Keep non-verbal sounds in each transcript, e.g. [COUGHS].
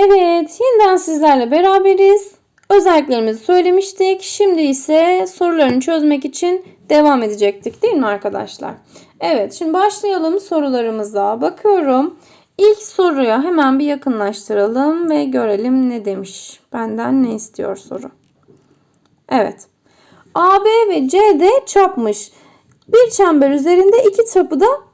Evet, yeniden sizlerle beraberiz. Özelliklerimizi söylemiştik. Şimdi ise sorularını çözmek için devam edecektik değil mi arkadaşlar? Evet, şimdi başlayalım sorularımıza. Bakıyorum. İlk soruya hemen bir yakınlaştıralım ve görelim ne demiş. Benden ne istiyor soru. Evet. AB ve CD çapmış. Bir çember üzerinde iki çapı da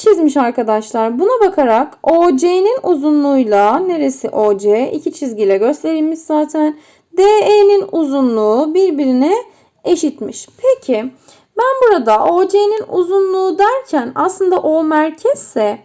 çizmiş arkadaşlar. Buna bakarak OC'nin uzunluğuyla neresi OC? iki çizgiyle gösterilmiş zaten. DE'nin uzunluğu birbirine eşitmiş. Peki ben burada OC'nin uzunluğu derken aslında O merkezse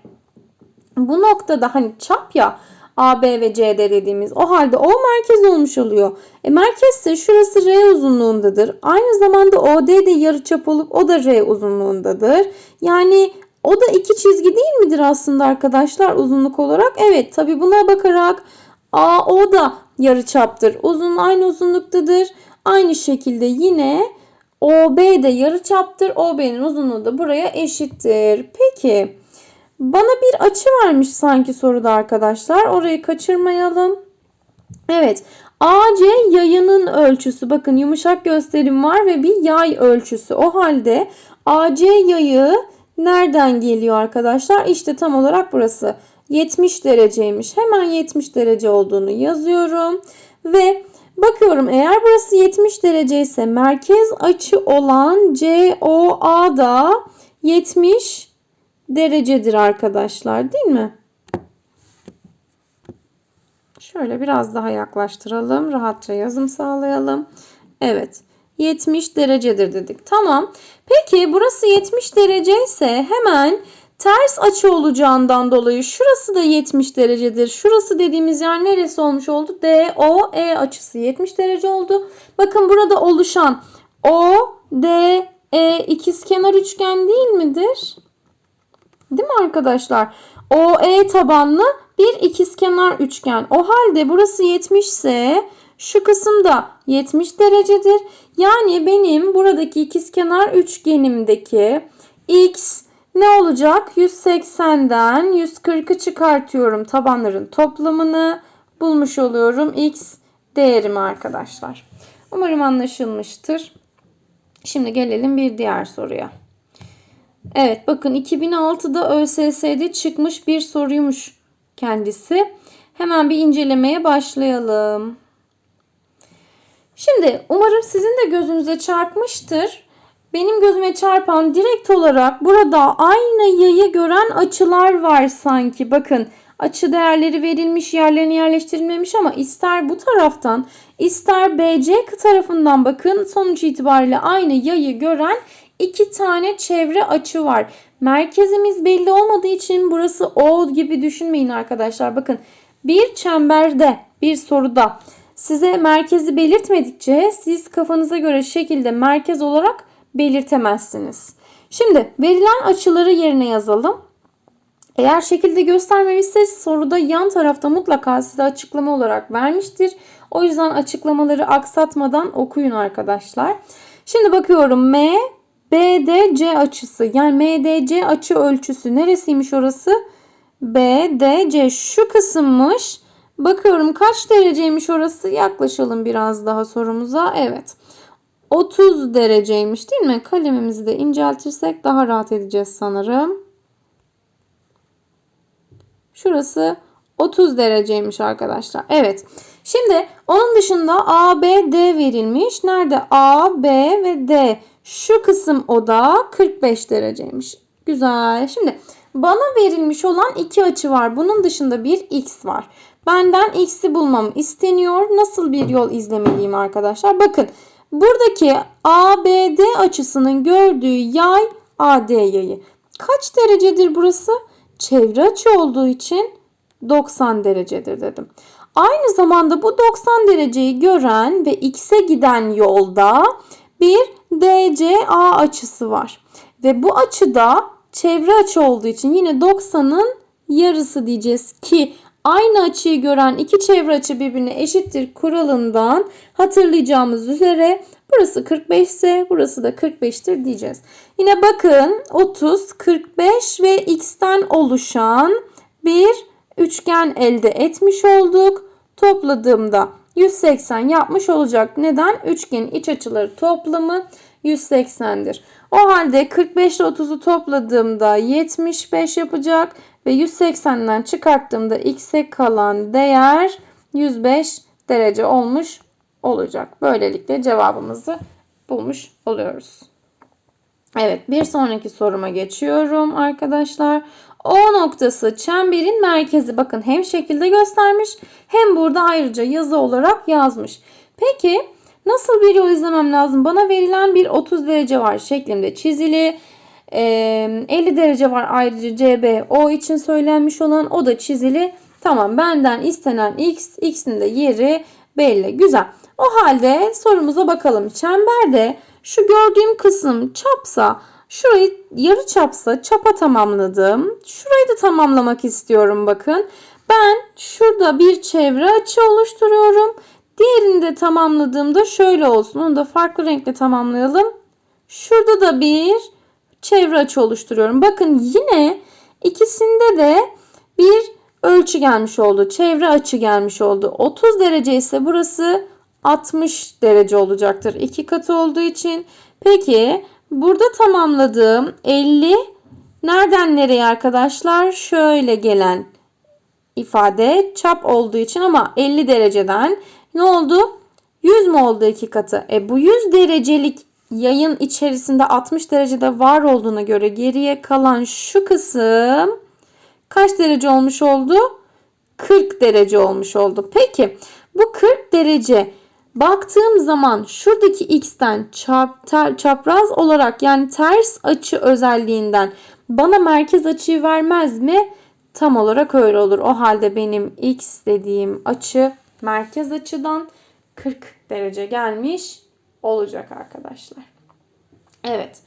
bu noktada hani çap ya AB ve CD dediğimiz o halde O merkez olmuş oluyor. E merkezse şurası R uzunluğundadır. Aynı zamanda OD de yarıçap olup o da R uzunluğundadır. Yani o da iki çizgi değil midir aslında arkadaşlar uzunluk olarak? Evet tabi buna bakarak AO da yarıçaptır. Uzun aynı uzunluktadır. Aynı şekilde yine OB de yarıçaptır. OB'nin uzunluğu da buraya eşittir. Peki bana bir açı vermiş sanki soruda arkadaşlar. Orayı kaçırmayalım. Evet. AC yayının ölçüsü. Bakın yumuşak gösterim var ve bir yay ölçüsü. O halde AC yayı nereden geliyor arkadaşlar? İşte tam olarak burası. 70 dereceymiş. Hemen 70 derece olduğunu yazıyorum. Ve bakıyorum eğer burası 70 derece ise merkez açı olan COA da 70 derecedir arkadaşlar değil mi? Şöyle biraz daha yaklaştıralım. Rahatça yazım sağlayalım. Evet. 70 derecedir dedik. Tamam. Peki burası 70 derece ise hemen ters açı olacağından dolayı şurası da 70 derecedir. Şurası dediğimiz yer neresi olmuş oldu? DOE açısı 70 derece oldu. Bakın burada oluşan ODE ikizkenar üçgen değil midir? Değil mi arkadaşlar? OE tabanlı bir ikizkenar üçgen. O halde burası 70 ise şu kısım da 70 derecedir. Yani benim buradaki ikizkenar üçgenimdeki x ne olacak? 180'den 140'ı çıkartıyorum tabanların toplamını bulmuş oluyorum. X değerimi arkadaşlar. Umarım anlaşılmıştır. Şimdi gelelim bir diğer soruya. Evet bakın 2006'da ÖSS'de çıkmış bir soruymuş kendisi. Hemen bir incelemeye başlayalım. Şimdi umarım sizin de gözünüze çarpmıştır. Benim gözüme çarpan direkt olarak burada aynı yayı gören açılar var sanki. Bakın açı değerleri verilmiş yerlerine yerleştirilmemiş ama ister bu taraftan ister BC tarafından bakın sonuç itibariyle aynı yayı gören iki tane çevre açı var. Merkezimiz belli olmadığı için burası O gibi düşünmeyin arkadaşlar. Bakın bir çemberde bir soruda size merkezi belirtmedikçe siz kafanıza göre şekilde merkez olarak belirtemezsiniz. Şimdi verilen açıları yerine yazalım. Eğer şekilde göstermemişse soruda yan tarafta mutlaka size açıklama olarak vermiştir. O yüzden açıklamaları aksatmadan okuyun arkadaşlar. Şimdi bakıyorum M BDC açısı yani MDC açı ölçüsü neresiymiş orası? BDC şu kısımmış. Bakıyorum kaç dereceymiş orası? Yaklaşalım biraz daha sorumuza. Evet. 30 dereceymiş değil mi? Kalemimizi de inceltirsek daha rahat edeceğiz sanırım. Şurası 30 dereceymiş arkadaşlar. Evet. Şimdi onun dışında A, B, D verilmiş. Nerede? A, B ve D. Şu kısım o da 45 dereceymiş. Güzel. Şimdi bana verilmiş olan iki açı var. Bunun dışında bir x var. Benden x'i bulmam isteniyor. Nasıl bir yol izlemeliyim arkadaşlar? Bakın buradaki ABD açısının gördüğü yay AD yayı. Kaç derecedir burası? Çevre açı olduğu için 90 derecedir dedim. Aynı zamanda bu 90 dereceyi gören ve x'e giden yolda bir DCA açısı var. Ve bu açıda çevre açı olduğu için yine 90'ın yarısı diyeceğiz ki aynı açıyı gören iki çevre açı birbirine eşittir kuralından hatırlayacağımız üzere burası 45 ise burası da 45'tir diyeceğiz. Yine bakın 30, 45 ve x'ten oluşan bir üçgen elde etmiş olduk. Topladığımda 180 yapmış olacak. Neden? Üçgenin iç açıları toplamı 180'dir. O halde 45 ile 30'u topladığımda 75 yapacak ve 180'den çıkarttığımda x'e kalan değer 105 derece olmuş olacak. Böylelikle cevabımızı bulmuş oluyoruz. Evet bir sonraki soruma geçiyorum arkadaşlar. O noktası çemberin merkezi. Bakın hem şekilde göstermiş hem burada ayrıca yazı olarak yazmış. Peki nasıl bir yol izlemem lazım? Bana verilen bir 30 derece var şeklinde çizili. 50 derece var ayrıca CB o için söylenmiş olan o da çizili. Tamam benden istenen x, x'in de yeri belli. Güzel. O halde sorumuza bakalım. Çemberde şu gördüğüm kısım çapsa şurayı yarı çapsa çapa tamamladım. Şurayı da tamamlamak istiyorum bakın. Ben şurada bir çevre açı oluşturuyorum. Diğerini de tamamladığımda şöyle olsun. Onu da farklı renkle tamamlayalım. Şurada da bir çevre açı oluşturuyorum. Bakın yine ikisinde de bir ölçü gelmiş oldu. Çevre açı gelmiş oldu. 30 derece ise burası 60 derece olacaktır. İki katı olduğu için. Peki burada tamamladığım 50 nereden nereye arkadaşlar? Şöyle gelen ifade çap olduğu için ama 50 dereceden ne oldu? 100 mü oldu iki katı? E bu 100 derecelik yayın içerisinde 60 derecede var olduğuna göre geriye kalan şu kısım kaç derece olmuş oldu? 40 derece olmuş oldu. Peki bu 40 derece baktığım zaman şuradaki x'ten çap, ter, çapraz olarak yani ters açı özelliğinden bana merkez açıyı vermez mi? Tam olarak öyle olur. O halde benim x dediğim açı merkez açıdan 40 derece gelmiş olacak arkadaşlar. Evet.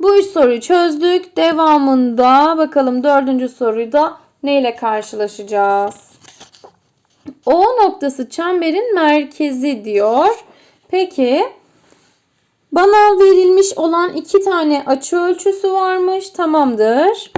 Bu üç soruyu çözdük. Devamında bakalım dördüncü soruyu da neyle karşılaşacağız? O noktası çemberin merkezi diyor. Peki bana verilmiş olan iki tane açı ölçüsü varmış. Tamamdır.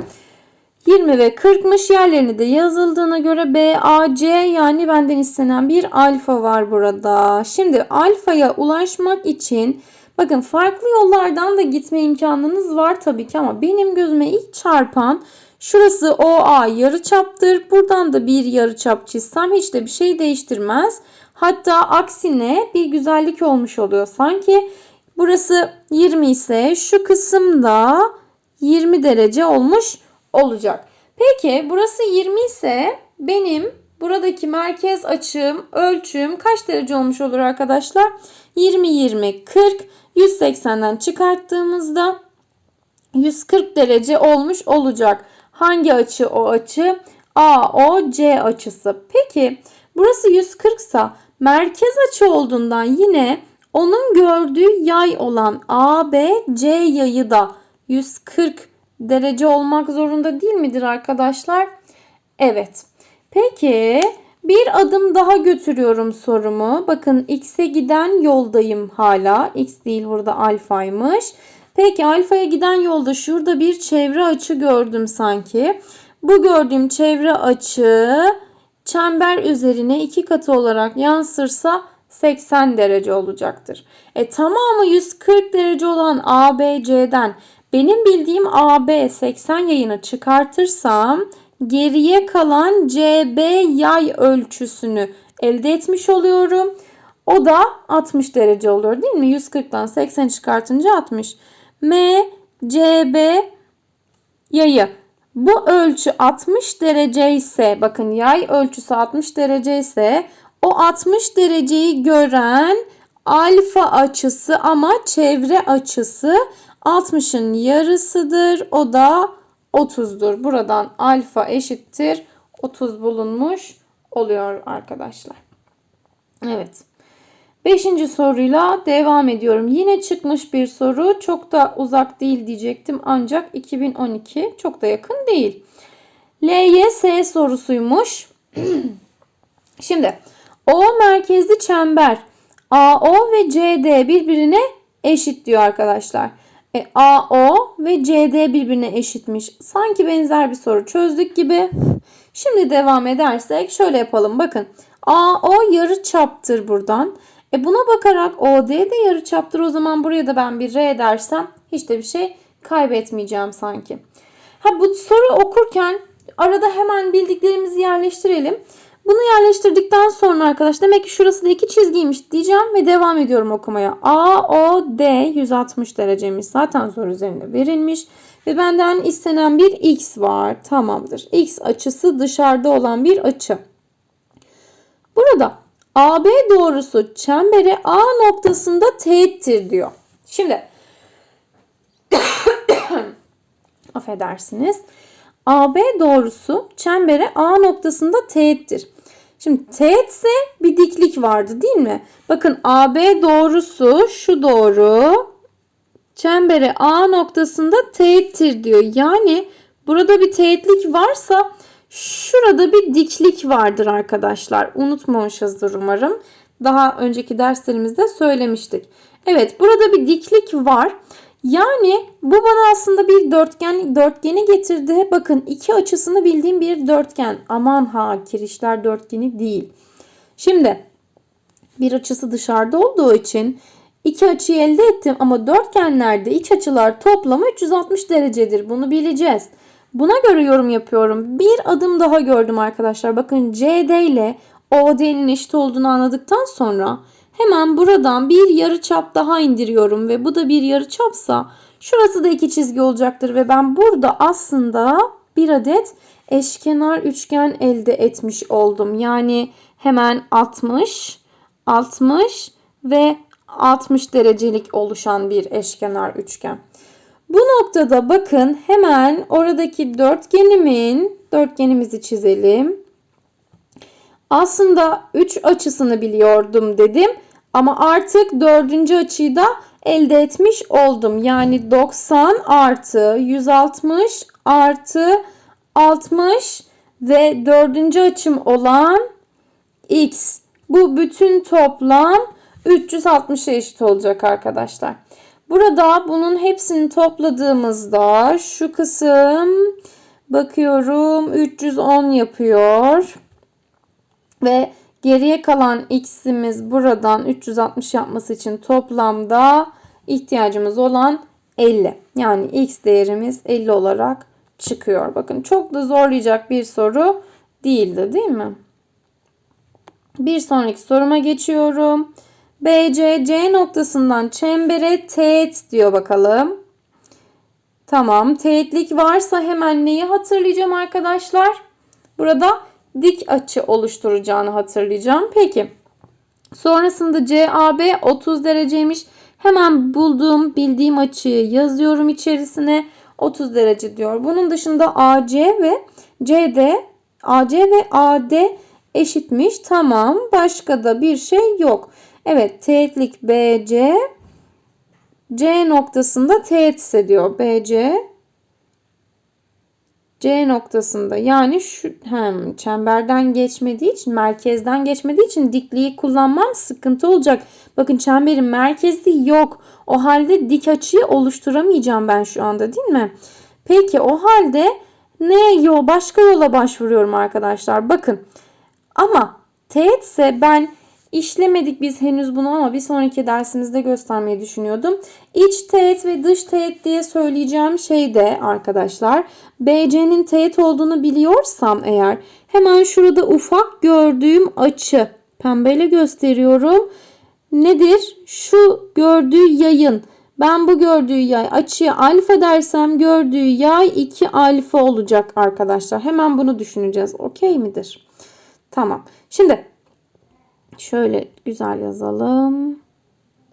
20 ve 40'mış yerlerini de yazıldığına göre BAC yani benden istenen bir alfa var burada. Şimdi alfaya ulaşmak için bakın farklı yollardan da gitme imkanınız var tabii ki ama benim gözüme ilk çarpan şurası OA yarıçaptır. Buradan da bir yarıçap çizsem hiç de bir şey değiştirmez. Hatta aksine bir güzellik olmuş oluyor sanki. Burası 20 ise şu kısımda 20 derece olmuş olacak. Peki burası 20 ise benim buradaki merkez açım, ölçüm kaç derece olmuş olur arkadaşlar? 20, 20, 40, 180'den çıkarttığımızda 140 derece olmuş olacak. Hangi açı o açı? AOC açısı. Peki burası 140 ise merkez açı olduğundan yine onun gördüğü yay olan ABC yayı da 140 derece olmak zorunda değil midir arkadaşlar? Evet. Peki bir adım daha götürüyorum sorumu. Bakın x'e giden yoldayım hala. x değil burada alfaymış. Peki alfaya giden yolda şurada bir çevre açı gördüm sanki. Bu gördüğüm çevre açı çember üzerine iki katı olarak yansırsa 80 derece olacaktır. E tamamı 140 derece olan ABC'den benim bildiğim AB 80 yayını çıkartırsam geriye kalan CB yay ölçüsünü elde etmiş oluyorum. O da 60 derece oluyor değil mi? 140'tan 80 çıkartınca 60. M, CB yayı. Bu ölçü 60 derece ise bakın yay ölçüsü 60 derece ise o 60 dereceyi gören alfa açısı ama çevre açısı 60'ın yarısıdır. O da 30'dur. Buradan alfa eşittir 30 bulunmuş oluyor arkadaşlar. Evet. Beşinci soruyla devam ediyorum. Yine çıkmış bir soru. Çok da uzak değil diyecektim. Ancak 2012 çok da yakın değil. LYS sorusuymuş. [CLEARS THROAT] Şimdi O merkezli çember AO ve CD birbirine eşit diyor arkadaşlar. E, AO ve CD birbirine eşitmiş. Sanki benzer bir soru çözdük gibi. Şimdi devam edersek şöyle yapalım. Bakın AO yarı çaptır buradan. E buna bakarak OD de yarı çaptır. O zaman buraya da ben bir R dersem hiç de bir şey kaybetmeyeceğim sanki. Ha bu soru okurken arada hemen bildiklerimizi yerleştirelim. Bunu yerleştirdikten sonra arkadaş demek ki şurası da iki çizgiymiş diyeceğim ve devam ediyorum okumaya. A, O, D 160 derecemiz zaten soru üzerinde verilmiş. Ve benden istenen bir X var. Tamamdır. X açısı dışarıda olan bir açı. Burada AB doğrusu çembere A noktasında teğettir diyor. Şimdi [COUGHS] affedersiniz. AB doğrusu çembere A noktasında teğettir. Şimdi teğet ise bir diklik vardı değil mi? Bakın AB doğrusu şu doğru çembere A noktasında teğettir diyor. Yani burada bir teğetlik varsa şurada bir diklik vardır arkadaşlar. Unutmamışızdır umarım. Daha önceki derslerimizde söylemiştik. Evet burada bir diklik var. Yani bu bana aslında bir dörtgen dörtgeni getirdi. Bakın iki açısını bildiğim bir dörtgen. Aman ha kirişler dörtgeni değil. Şimdi bir açısı dışarıda olduğu için iki açıyı elde ettim ama dörtgenlerde iç açılar toplamı 360 derecedir. Bunu bileceğiz. Buna göre yorum yapıyorum. Bir adım daha gördüm arkadaşlar. Bakın CD ile OD'nin eşit olduğunu anladıktan sonra hemen buradan bir yarı çap daha indiriyorum ve bu da bir yarı çapsa şurası da iki çizgi olacaktır ve ben burada aslında bir adet eşkenar üçgen elde etmiş oldum. Yani hemen 60, 60 ve 60 derecelik oluşan bir eşkenar üçgen. Bu noktada bakın hemen oradaki dörtgenimin dörtgenimizi çizelim. Aslında 3 açısını biliyordum dedim ama artık dördüncü açıyı da elde etmiş oldum. Yani 90 artı 160 artı 60 ve dördüncü açım olan x. Bu bütün toplam 360'a eşit olacak arkadaşlar. Burada bunun hepsini topladığımızda şu kısım bakıyorum 310 yapıyor. Ve geriye kalan x'imiz buradan 360 yapması için toplamda ihtiyacımız olan 50. Yani x değerimiz 50 olarak çıkıyor. Bakın çok da zorlayacak bir soru değildi değil mi? Bir sonraki soruma geçiyorum. BC C noktasından çembere teğet diyor bakalım. Tamam. Teğetlik varsa hemen neyi hatırlayacağım arkadaşlar? Burada dik açı oluşturacağını hatırlayacağım. Peki. Sonrasında CAB 30 dereceymiş. Hemen bulduğum, bildiğim açıyı yazıyorum içerisine. 30 derece diyor. Bunun dışında AC ve CD, AC ve AD eşitmiş. Tamam. Başka da bir şey yok. Evet teğetlik BC C noktasında teğet hissediyor. BC C noktasında yani şu hem çemberden geçmediği için merkezden geçmediği için dikliği kullanmam sıkıntı olacak. Bakın çemberin merkezi yok. O halde dik açıyı oluşturamayacağım ben şu anda değil mi? Peki o halde ne yol başka yola başvuruyorum arkadaşlar. Bakın ama teğet ise ben İşlemedik biz henüz bunu ama bir sonraki dersimizde göstermeyi düşünüyordum. İç teğet ve dış teğet diye söyleyeceğim şey de arkadaşlar BC'nin teğet olduğunu biliyorsam eğer hemen şurada ufak gördüğüm açı pembeyle gösteriyorum. Nedir? Şu gördüğü yayın. Ben bu gördüğü yay açıya alfa dersem gördüğü yay 2 alfa olacak arkadaşlar. Hemen bunu düşüneceğiz. Okey midir? Tamam. Şimdi Şöyle güzel yazalım.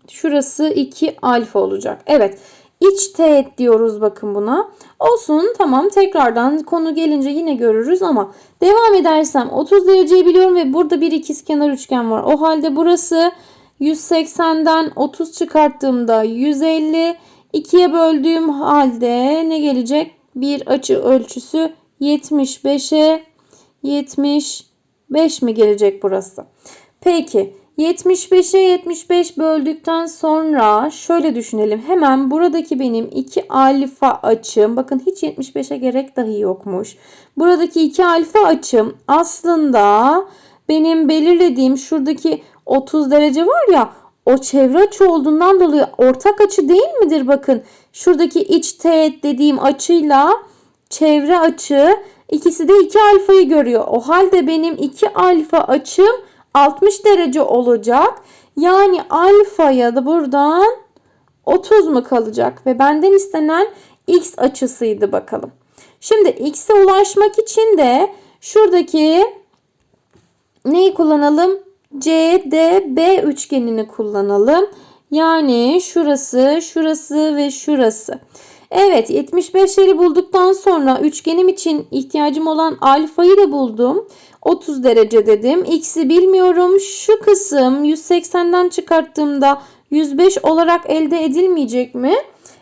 Şurası 2 alfa olacak. Evet. İç teğet diyoruz bakın buna. Olsun tamam tekrardan konu gelince yine görürüz ama devam edersem 30 dereceyi biliyorum ve burada bir ikizkenar üçgen var. O halde burası 180'den 30 çıkarttığımda 150 2'ye böldüğüm halde ne gelecek? Bir açı ölçüsü 75'e 75 mi gelecek burası? Peki 75'e 75 böldükten sonra şöyle düşünelim. Hemen buradaki benim 2 alfa açım. Bakın hiç 75'e gerek dahi yokmuş. Buradaki 2 alfa açım aslında benim belirlediğim şuradaki 30 derece var ya o çevre açı olduğundan dolayı ortak açı değil midir? Bakın şuradaki iç teğet dediğim açıyla çevre açı ikisi de 2 alfayı görüyor. O halde benim 2 alfa açım 60 derece olacak. Yani alfaya da buradan 30 mu kalacak? Ve benden istenen x açısıydı bakalım. Şimdi x'e ulaşmak için de şuradaki neyi kullanalım? CDB üçgenini kullanalım. Yani şurası, şurası ve şurası. Evet 75'leri bulduktan sonra üçgenim için ihtiyacım olan alfayı da buldum. 30 derece dedim. X'i bilmiyorum. Şu kısım 180'den çıkarttığımda 105 olarak elde edilmeyecek mi?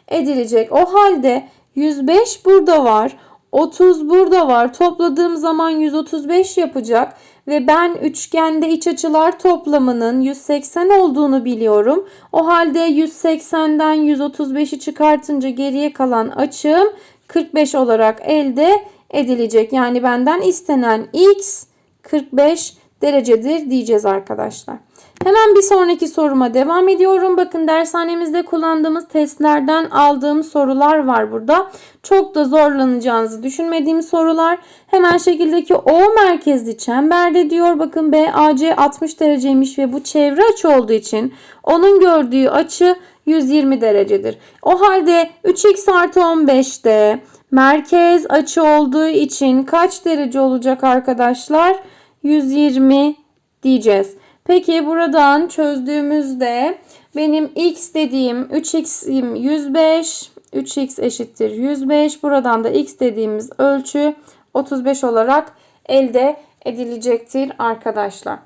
Edilecek. O halde 105 burada var. 30 burada var. Topladığım zaman 135 yapacak ve ben üçgende iç açılar toplamının 180 olduğunu biliyorum. O halde 180'den 135'i çıkartınca geriye kalan açım 45 olarak elde edilecek. Yani benden istenen x 45 derecedir diyeceğiz arkadaşlar. Hemen bir sonraki soruma devam ediyorum. Bakın dershanemizde kullandığımız testlerden aldığım sorular var burada. Çok da zorlanacağınızı düşünmediğim sorular. Hemen şekildeki O merkezli çemberde diyor. Bakın BAC 60 dereceymiş ve bu çevre açı olduğu için onun gördüğü açı 120 derecedir. O halde 3x artı 15'te merkez açı olduğu için kaç derece olacak arkadaşlar? 120 diyeceğiz. Peki buradan çözdüğümüzde benim x dediğim 3x'im 105, 3x eşittir 105. Buradan da x dediğimiz ölçü 35 olarak elde edilecektir arkadaşlar.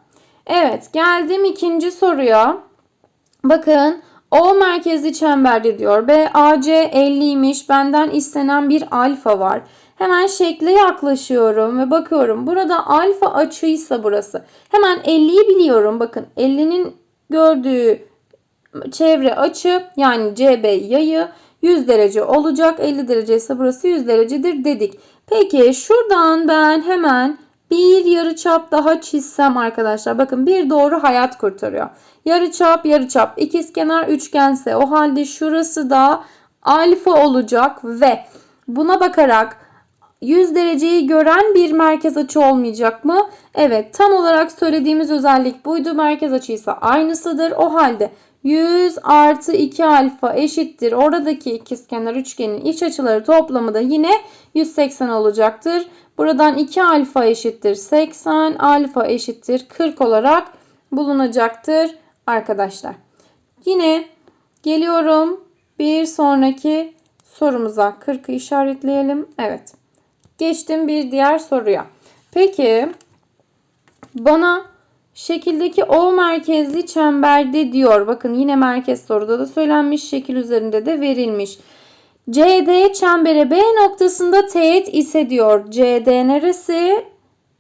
Evet geldim ikinci soruya. Bakın O merkezli çemberde diyor. BAC 50'ymiş. Benden istenen bir alfa var. Hemen şekle yaklaşıyorum ve bakıyorum. Burada alfa açıysa burası. Hemen 50'yi biliyorum. Bakın 50'nin gördüğü çevre açı yani CB yayı 100 derece olacak. 50 derece ise burası 100 derecedir dedik. Peki şuradan ben hemen bir yarıçap daha çizsem arkadaşlar. Bakın bir doğru hayat kurtarıyor. Yarıçap yarıçap ikizkenar üçgense o halde şurası da alfa olacak ve buna bakarak 100 dereceyi gören bir merkez açı olmayacak mı? Evet tam olarak söylediğimiz özellik buydu. Merkez açı ise aynısıdır. O halde 100 artı 2 alfa eşittir. Oradaki ikizkenar üçgenin iç açıları toplamı da yine 180 olacaktır. Buradan 2 alfa eşittir 80, alfa eşittir 40 olarak bulunacaktır arkadaşlar. Yine geliyorum bir sonraki sorumuza 40'ı işaretleyelim. Evet. Geçtim bir diğer soruya. Peki bana şekildeki O merkezli çemberde diyor. Bakın yine merkez soruda da söylenmiş. Şekil üzerinde de verilmiş. CD çembere B noktasında teğet ise diyor. CD neresi?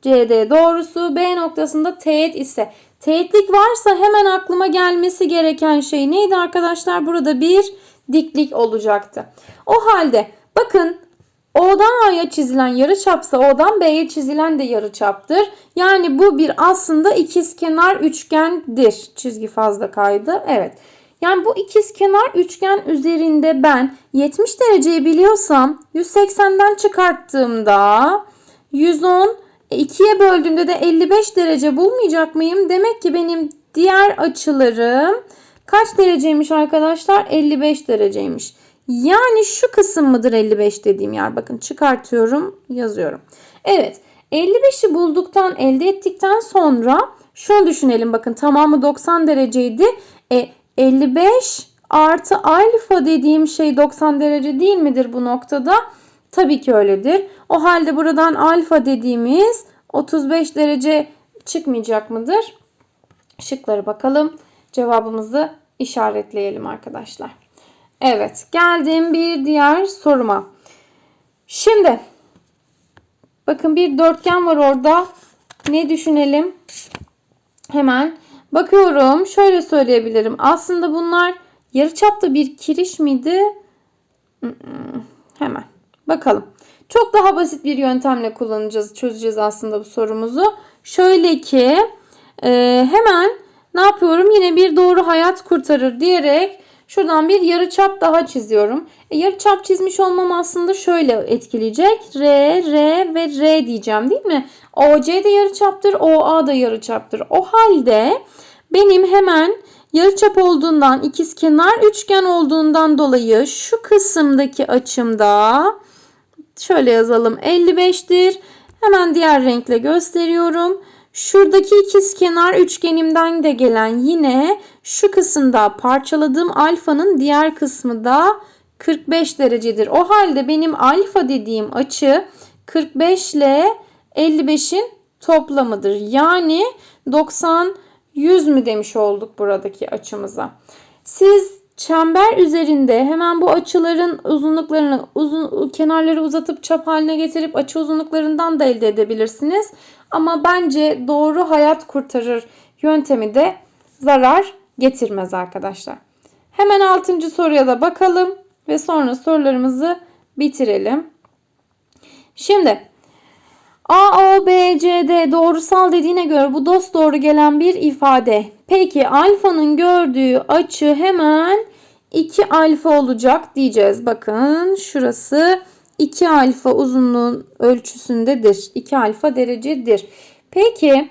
CD doğrusu B noktasında teğet ise. Teğetlik varsa hemen aklıma gelmesi gereken şey neydi arkadaşlar? Burada bir diklik olacaktı. O halde bakın O'dan A'ya çizilen yarıçapsa O'dan B'ye çizilen de yarıçaptır. Yani bu bir aslında ikizkenar üçgendir. Çizgi fazla kaydı. Evet. Yani bu ikizkenar üçgen üzerinde ben 70 dereceyi biliyorsam 180'den çıkarttığımda 110 2'ye böldüğümde de 55 derece bulmayacak mıyım? Demek ki benim diğer açılarım kaç dereceymiş arkadaşlar? 55 dereceymiş. Yani şu kısım mıdır 55 dediğim yer? Bakın çıkartıyorum, yazıyorum. Evet, 55'i bulduktan, elde ettikten sonra şunu düşünelim. Bakın tamamı 90 dereceydi. E, 55 artı alfa dediğim şey 90 derece değil midir bu noktada? Tabii ki öyledir. O halde buradan alfa dediğimiz 35 derece çıkmayacak mıdır? Şıkları bakalım. Cevabımızı işaretleyelim arkadaşlar. Evet geldim bir diğer soruma. Şimdi bakın bir dörtgen var orada. Ne düşünelim? Hemen Bakıyorum şöyle söyleyebilirim. Aslında bunlar yarıçapta bir kiriş miydi? Mm, mm, Hemen bakalım. Çok daha basit bir yöntemle kullanacağız, çözeceğiz aslında bu sorumuzu. Şöyle ki e, hemen ne yapıyorum? Yine bir doğru hayat kurtarır diyerek şuradan bir yarıçap daha çiziyorum. E, yarıçap çizmiş olmam aslında şöyle etkileyecek. R, R ve R diyeceğim değil mi? OC de yarıçaptır, OA da yarıçaptır. O halde benim hemen yarıçap olduğundan ikizkenar üçgen olduğundan dolayı şu kısımdaki açımda şöyle yazalım 55'tir. Hemen diğer renkle gösteriyorum. Şuradaki ikizkenar üçgenimden de gelen yine şu kısımda parçaladığım alfanın diğer kısmı da 45 derecedir. O halde benim alfa dediğim açı 45 ile 55'in toplamıdır. Yani 90 100 mü demiş olduk buradaki açımıza. Siz çember üzerinde hemen bu açıların uzunluklarını uzun kenarları uzatıp çap haline getirip açı uzunluklarından da elde edebilirsiniz. Ama bence doğru hayat kurtarır yöntemi de zarar getirmez arkadaşlar. Hemen 6. soruya da bakalım ve sonra sorularımızı bitirelim. Şimdi A, O, B, C, D doğrusal dediğine göre bu dost doğru gelen bir ifade. Peki alfanın gördüğü açı hemen 2 alfa olacak diyeceğiz. Bakın şurası 2 alfa uzunluğun ölçüsündedir. 2 alfa derecedir. Peki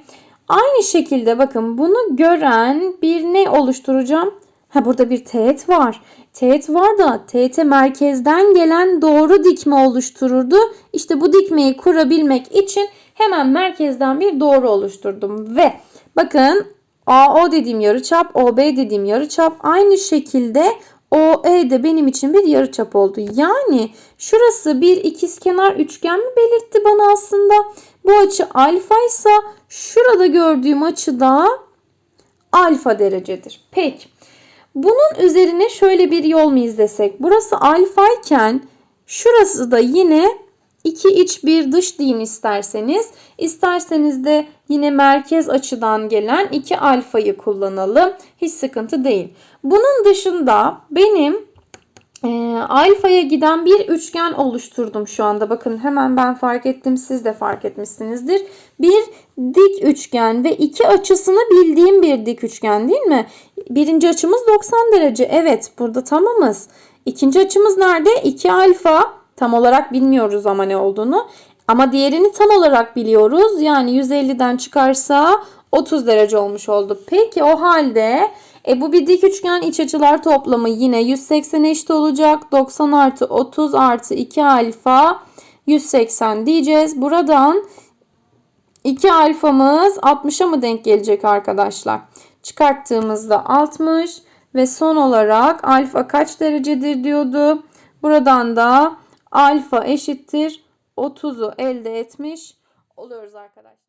aynı şekilde bakın bunu gören bir ne oluşturacağım? Ha burada bir teğet var. Teğet var da teğete merkezden gelen doğru dikme oluştururdu. İşte bu dikmeyi kurabilmek için hemen merkezden bir doğru oluşturdum. Ve bakın AO dediğim yarıçap, OB dediğim yarıçap aynı şekilde OE de benim için bir yarıçap oldu. Yani şurası bir ikizkenar üçgen mi belirtti bana aslında? Bu açı alfa ise şurada gördüğüm açı da alfa derecedir. Peki. Bunun üzerine şöyle bir yol mu izlesek? Burası alfa iken şurası da yine iki iç bir dış deyin isterseniz. İsterseniz de yine merkez açıdan gelen iki alfayı kullanalım. Hiç sıkıntı değil. Bunun dışında benim e, alfaya giden bir üçgen oluşturdum şu anda. Bakın hemen ben fark ettim. Siz de fark etmişsinizdir. Bir dik üçgen ve iki açısını bildiğim bir dik üçgen değil mi? Birinci açımız 90 derece. Evet burada tamamız. İkinci açımız nerede? 2 alfa. Tam olarak bilmiyoruz ama ne olduğunu. Ama diğerini tam olarak biliyoruz. Yani 150'den çıkarsa 30 derece olmuş oldu. Peki o halde e bu bir dik üçgen iç açılar toplamı yine 180 eşit olacak. 90 artı 30 artı 2 alfa 180 diyeceğiz. Buradan 2 alfamız 60'a mı denk gelecek arkadaşlar? Çıkarttığımızda 60 ve son olarak alfa kaç derecedir diyordu. Buradan da alfa eşittir 30'u elde etmiş oluyoruz arkadaşlar.